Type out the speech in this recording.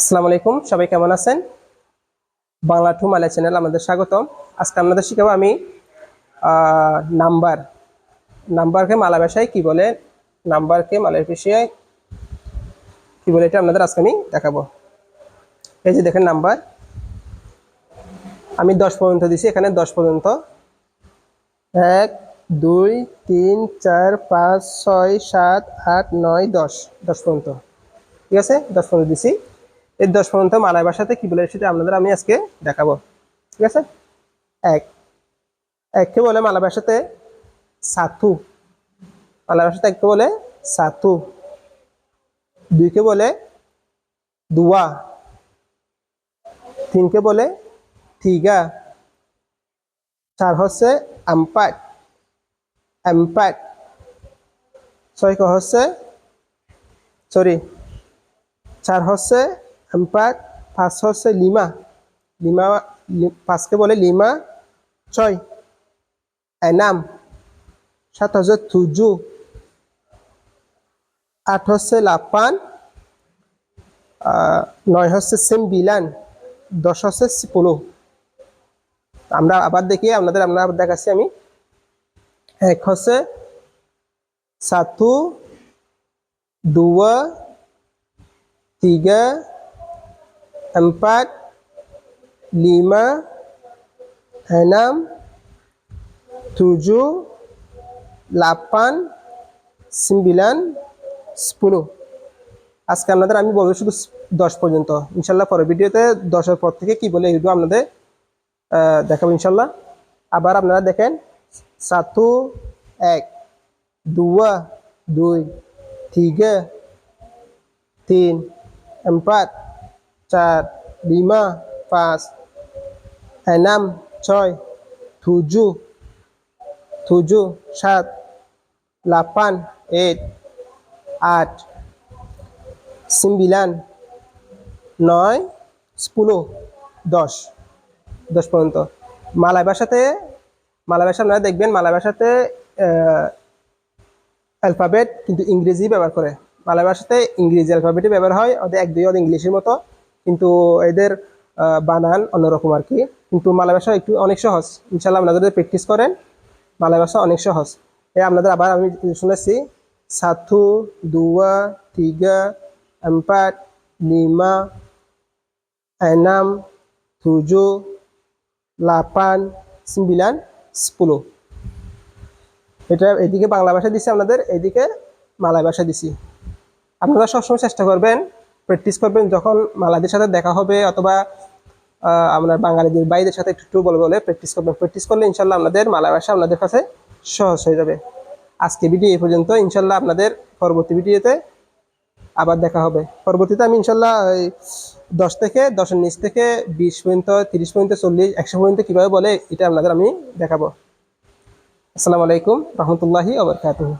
আসসালামু আলাইকুম, সবাই কেমন আছেন? বাংলা টু মালা চ্যানেল আমাদের স্বাগতম। আজকে আপনাদের শিখাবো আমি নাম্বার। নাম্বারকে মালা ভাষায় কী বলে, নাম্বারকে মালয় ভাষায় কি বলে, এটা আপনাদের আজকে আমি দেখাবো। এই যে দেখেন নাম্বার। আমি দশ পর্যন্ত দিছি, এখানে দশ পর্যন্ত। এক, দুই, তিন, চার, পাঁচ, ছয়, সাত, আট, নয়, দশ। দশ পর্যন্ত। ঠিক আছে? দশ পর্যন্ত দিছি। এই দশ পর্যন্ত মালয় ভাষাতে কি বলে সেটা আপনাদের আমি আজকে দেখাবো। ঠিক আছে? এক। এককে বলে মালা ভাষাতে সাথু মালা ভাষাতে এককে বলে সাথু দুইকে বলে দুয়া। তিনকে বলে তিগা চার হচ্ছে আম্পাট। এম্পাট ছয়কে হচ্ছে, সরি, চার হচ্ছে এম্পাট পাঁচ হচ্ছে লিমা। লিমা পাঁচকে বলে লিমা ছয়। এনাম সাত হচ্ছে থুজু। আট হচ্ছে লাপান নয় হচ্ছে সেমবিলান। দশ হচ্ছে সিপোলো। আমরা আবার দেখি, আপনাদের আমরা আবার দেখাচ্ছি আমি। এক হচ্ছে সাতু dua tiga empat lima, enam, tujuh delapan sembilan, sepuluh. আজকে আপনাদের আমি বলব শুধু দশ পর্যন্ত। ইনশাল্লাহ পরের ভিডিওতে দশের পর থেকে কি বলে এগুলো আপনাদের দেখাবো ইনশাল্লাহ। আবার আপনারা দেখেন, সাতু এক, দুয়া দুই tiga তিন empat চার lima পাঁচ enam ছয় tujuh tujuh সাত delapan eight আট sembilan নয় sepuluh দশ দশ পর্যন্ত। মালয় ভাষাতে মালয় ভাষা আপনারা দেখবেন মালয় ভাষাতে অ্যালফাবেট কিন্তু ইংরেজি ব্যবহার করে। বাংলা ভাষাতে ইংরেজি অ্যালফাবেটই ব্যবহার হয় ওদের এক দুই ওদের ইংলিশের মতো। কিন্তু এদের বানান অন্যরকম আর কি কিন্তু মালয় ভাষা একটু অনেক সহজ। ইনশাল্লাহ আপনারা যদি প্র্যাকটিস করেন মালয় ভাষা অনেক সহজ। এ আপনাদের আবার আমি শুনেছি, সাথু, দুয়া, তিগা, এম্পাট লিমা enam tujuh লাপান sembilan sepuluh এটা এদিকে বাংলা ভাষা দিছি আপনাদের, এদিকে মালয় ভাষা দিছি। আপনারা সবসময় চেষ্টা করবেন প্র্যাকটিস করবেন যখন মালাদের সাথে দেখা হবে অথবা আপনার বাঙালিদের বাইরের সাথে একটু বলে বলে প্র্যাকটিস করবেন। প্র্যাকটিস করলে ইনশাল্লাহ আপনাদের মালা ভাষা আপনাদের কাছে সহজ হয়ে যাবে। আজকে ভিডিও এই পর্যন্ত। ইনশাল্লাহ আপনাদের পরবর্তী ভিডিওতে আবার দেখা হবে। পরবর্তীতে আমি ইনশাল্লাহ ওই দশ থেকে, দশের নিচ থেকে বিশ পর্যন্ত, তিরিশ পর্যন্ত, চল্লিশ, একশো পর্যন্ত কীভাবে বলে, এটা আপনাদের আমি দেখাবো। আসসালামু আলাইকুম, রহমতুল্লাহি আবরকাতুহ